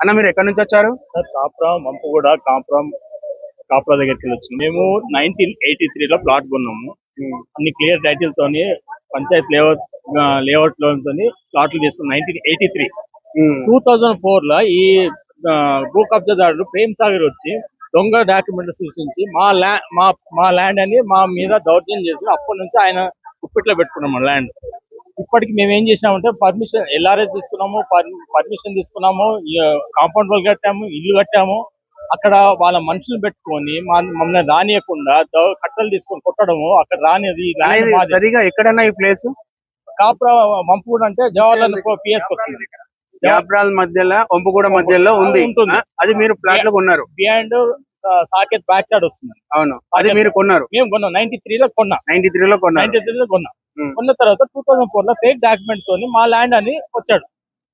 అన్న మీరు ఎక్కడి నుంచి వచ్చారు? సార్ కాపురా మంపుగూడ కాపురం కాపురా దగ్గరికి వచ్చింది మేము నైన్టీన్ ఎయిటీ త్రీలో ప్లాట్ కొన్నాము. అన్ని క్లియర్ టైటిల్ తోని పంచాయత్ లేఅవుట్ లేఅవుట్ తోని ప్లాట్లు తీసుకున్నాం nineteen eighty three. Two thousand ఫోర్లో ఈ భూ కబ్జాదారుడు ప్రేమ్ సాగర్ వచ్చి దొంగ డాక్యుమెంట్ సృష్టించి మా ల్యా మా మా ల్యాండ్ అని మా మీద దౌర్జన్యం చేసి అప్పటి నుంచి ఆయన కుప్పిట్లో పెట్టుకున్నాం ల్యాండ్. ఇప్పటికి మేము ఏం చేసామంటే పర్మిషన్ ఎల్ఆర్ఎస్ తీసుకున్నాము పర్మిషన్ తీసుకున్నాము కాంపౌండ్ వాల్ కట్టాము ఇల్లు కట్టాము. అక్కడ వాళ్ళ మనుషులు పెట్టుకొని మమ్మల్ని రానియకుండా కట్టలు తీసుకొని కొట్టడము అక్కడ రానిది. సరిగా ఎక్కడన్నా ఈ ప్లేస్ కాపురా మంపూడ్ అంటే జవహర్లాల్ పిఎస్ వస్తుంది. జాబ్రాల్ మధ్యలో ఒంపుగూడ మధ్యలో ఉంది. అది మీరు ప్లాట్లో కొన్నారు. బిహైండ్ సాకెట్ బ్యాక్ సైడ్ వస్తుంది. అవును. అది మీరు కొన్నారు. మేము కొన్నాం. నైన్టీ త్రీలో కొన్నాం. నైన్టీ త్రీ లో కొన్నారు. నైన్టీ త్రీలో కొన్నాం. ఉమ్. కొన్న తర్వాత టూ థౌసండ్ ఫోర్లో ఫేక్ డాక్యుమెంట్ తోని మా ల్యాండ్ అని వచ్చాడు.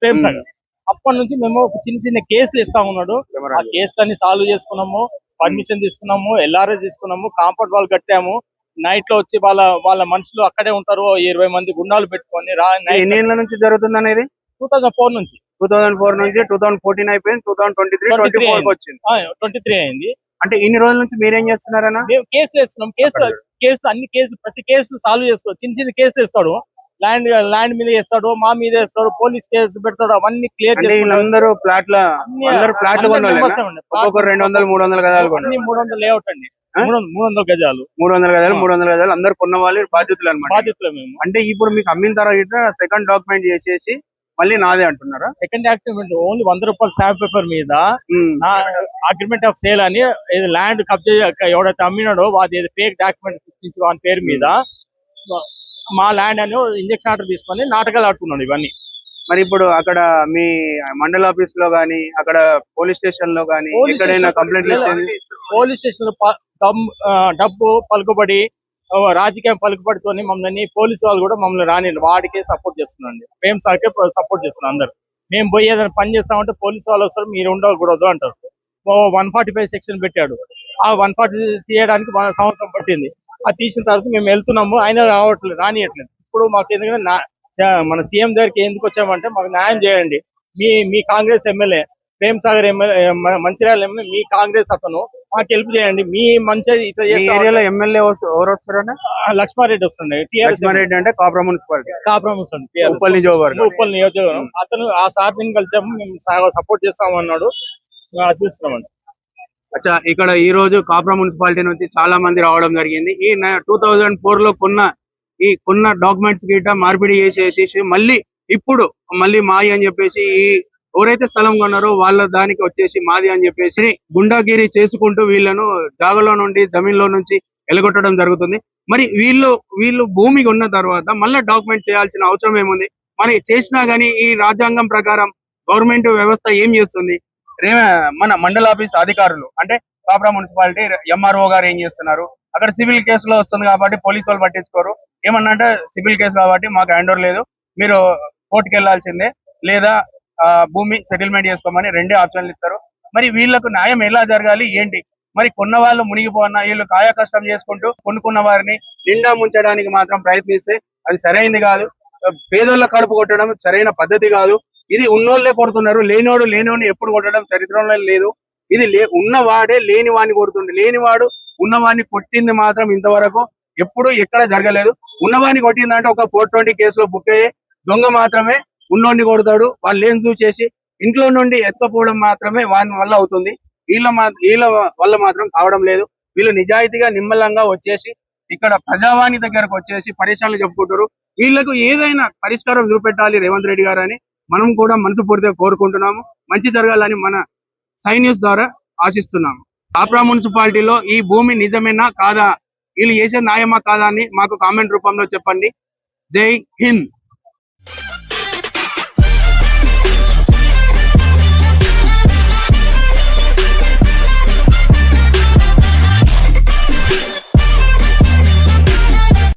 ప్రేమ్. సాగర్. అప్పటి నుంచి మేము ఒక చిన్న చిన్న కేసులు ఇస్తా ఉన్నాడు. ఆ కేసులన్నీ సాల్వ్ చేసుకున్నాము పర్మిషన్ తీసుకున్నాము ఎల్ఆర్ఎస్ తీసుకున్నాము కాంపౌండ్ వాల్ కట్టాము. నైట్లో వచ్చి వాళ్ళ వాళ్ళ మనుషులు అక్కడే ఉంటారు ఇరవై మంది గుండాలు పెట్టుకొని ఎన్ని ఏళ్ళ నుంచి జరుగుతుంది అనేది? టూ థౌసండ్ ఫోర్ నుంచి. టూ థౌసండ్ ఫోర్ నుంచి టూ థౌసండ్ ఫోర్టీన్ అయిపోయింది two thousand twenty three twenty 23 four వచ్చింది. ట్వంటీ త్రీ అయింది. అంటే ఇన్ని రోజుల నుంచి మీరేం చేస్తున్నారన్న? మేము కేసులు వేస్తున్నాం. కేసులు కేసులు అన్ని కేసులు ప్రతి కేసులు సాల్వ్ చేసుకో చిన్న చిన్న కేసులు వేస్తాడు. ల్యాండ్ ల్యాండ్ మీద వేస్తాడు మా మీద వేస్తాడు పోలీస్ కేసు పెడతాడు అవన్నీ క్లియర్ ప్లాట్ల అందరూ ప్లాట్లు ఒక్కొక్కరు రెండు వందలు మూడు వందల కొన్నారు. మూడు వందల లేఅవుట్ అండి? మూడు వందల- గజాలు. మూడు వందల గదాలు మూడు వందల గదాలు అందరు కొన్న వాళ్ళు బాధ్యతలు అనమాట బాధితులు మేము. అంటే ఇప్పుడు మీకు అమ్మిన తర్వాత సెకండ్ డాక్యుమెంట్ చేసేసి మళ్ళీ నాదే అంటున్నారా? సెకండ్ యాక్టివ్ ఓన్లీ వంద రూపాయల స్టాంప్ పేపర్ మీద. అగ్రిమెంట్ ఆఫ్ సేల్ అని ల్యాండ్ కబ్జా ఎవడైతే అమ్మినాడో వాది ఫేక్ డాక్యుమెంట్ సృష్టించి వాని పేరు మీద మా ల్యాండ్ అని ఇంజక్షన్ ఆర్డర్ తీసుకొని నాటకాలు ఆడుతున్నాడు ఇవన్నీ. మరి ఇప్పుడు అక్కడ మీ మండల ఆఫీస్లో గానీ అక్కడ పోలీస్ స్టేషన్లో గానీ ఎక్కడైనా కంప్లైంట్ పోలీస్ స్టేషన్ డబ్బు పలుకుబడి రాజకీయం పలుకుబడితోని మమ్మల్ని పోలీసు వాళ్ళు కూడా మమ్మల్ని రాని వాడికే సపోర్ట్ చేస్తున్నాండి మేము సాకే సపోర్ట్ చేస్తున్నాం అందరు. మేము పోయి ఏదైనా పని చేస్తామంటే పోలీసు వాళ్ళు వస్తారు మీరు ఉండకూడదు అంటారు. వన్ ఫార్టీ ఫైవ్ సెక్షన్ పెట్టాడు. ఆ వన్ ఫార్టీ తీయడానికి మన సంవత్సరం పట్టింది. అది తీసిన తర్వాత మేము వెళ్తున్నాము ఆయన రావట్లేదు రానియట్లేదు ఇప్పుడు మాకు ఎందుకంటే మన సీఎం దగ్గరికి ఎందుకు వచ్చామంటే మాకు న్యాయం చేయండి. మీ మీ Congress MLA Prem Sagar MLA Mancherial MLA మీ కాంగ్రెస్ అతను మాకు హెల్ప్ చేయండి. మీ మంచి ఇట్లా ఏరియాలో ఎమ్మెల్యే ఎవరు వస్తారన్న ఆ, లక్ష్మారెడ్డి వస్తుండే. లక్ష్మారెడ్డి అంటే కాపురం మున్సిపాలిటీ. కాపురం వస్తుంది ఉప్పల్ నియోజకవర్గం. ఉప్పల్ నియోజకవర్గం. అతను ఆ సార్ని కలిసాము మేము సపోర్ట్ చేస్తామన్నాడు. చూస్తున్నామండి. అచ్చా ఇక్కడ ఈ రోజు కాపురం మున్సిపాలిటీ నుంచి చాలా మంది రావడం జరిగింది. ఈ టూ థౌజండ్ ఫోర్లో కొన్న ఈ కొన్న డాక్యుమెంట్స్ గిట్ట మార్పిడి చేసేసి మళ్ళీ ఇప్పుడు మళ్ళీ మాది అని చెప్పేసి ఈ ఎవరైతే స్థలం కొన్నారో వాళ్ళ దానికి వచ్చేసి మాది అని చెప్పేసి గుండాగిరి చేసుకుంటూ వీళ్ళను జాగలో నుండి జమీన్లో నుంచి ఎలగొట్టడం జరుగుతుంది. మరి వీళ్ళు వీళ్ళు భూమి కొన్న తర్వాత మళ్ళీ డాక్యుమెంట్ చేయాల్సిన అవసరం ఏముంది? మరి చేసినా గానీ ఈ రాజ్యాంగం ప్రకారం గవర్నమెంట్ వ్యవస్థ ఏం చేస్తుంది? మన మండల ఆఫీస్ అధికారులు అంటే కాపురా మున్సిపాలిటీ ఎంఆర్ఓ గారు ఏం చేస్తున్నారు? అక్కడ సివిల్ కేసులో వస్తుంది కాబట్టి పోలీసు వాళ్ళు పట్టించుకోరు. ఏమన్నా అంటే సివిల్ కేసు కాబట్టి మాకు హ్యాండ్ ఓవర్ లేదు. మీరు కోర్టుకి వెళ్ళాల్సిందే లేదా భూమి సెటిల్మెంట్ చేసుకోమని రెండే ఆప్షన్లు ఇస్తారు. మరి వీళ్ళకు న్యాయం ఎలా జరగాలి? ఏంటి? మరి కొన్న వాళ్ళు మునిగిపోన్న వీళ్ళు కాయ కష్టం చేసుకుంటూ కొనుక్కున్న వారిని నిండా ముంచడానికి మాత్రం ప్రయత్నిస్తే అది సరైంది కాదు. పేదోళ్ళ కడుపు కొట్టడం సరైన పద్ధతి కాదు. ఇది ఉన్నోళ్ళే కొడుతున్నారు. లేనోడు లేనోడిని ఎప్పుడు కొట్టడం చరిత్రలో లేదు. ఇది లే ఉన్నవాడే లేనివాడిని కొడుతుండే. లేనివాడు ఉన్నవాడిని కొట్టింది మాత్రం ఇంతవరకు ఎప్పుడు ఎక్కడ జరగలేదు. ఉన్నవాడిని కొట్టిందంటే ఒక ఫోర్ ట్వంటీ కేసులో బుక్ అయ్యే దొంగ మాత్రమే ఉన్నోడిని కొడతాడు వాళ్ళు ఏం చూసేసి ఇంట్లో నుండి ఎత్తుకపోవడం మాత్రమే వాని వల్ల అవుతుంది. వీళ్ళ వీళ్ళ వల్ల మాత్రం కావడం లేదు. వీళ్ళు నిజాయితీగా నిమ్మలంగా వచ్చేసి ఇక్కడ ప్రజావాణి దగ్గరకు వచ్చేసి పరిశ్రమలు చెప్పుకుంటారు. వీళ్ళకు ఏదైనా పరిష్కారం చూపెట్టాలి రేవంత్ రెడ్డి గారు అని మనం కూడా మనసుపూర్తిగా కోరుకుంటున్నాము. మంచి జరగాలని మన సై న్యూస్ ద్వారా ఆశిస్తున్నాము. ఆప్రా మున్సిపాలిటీలో ఈ భూమి నిజమేనా కాదా? వీళ్ళు చేసే న్యాయమా కాదా అని మాకు కామెంట్ రూపంలో చెప్పండి. జై హింద్.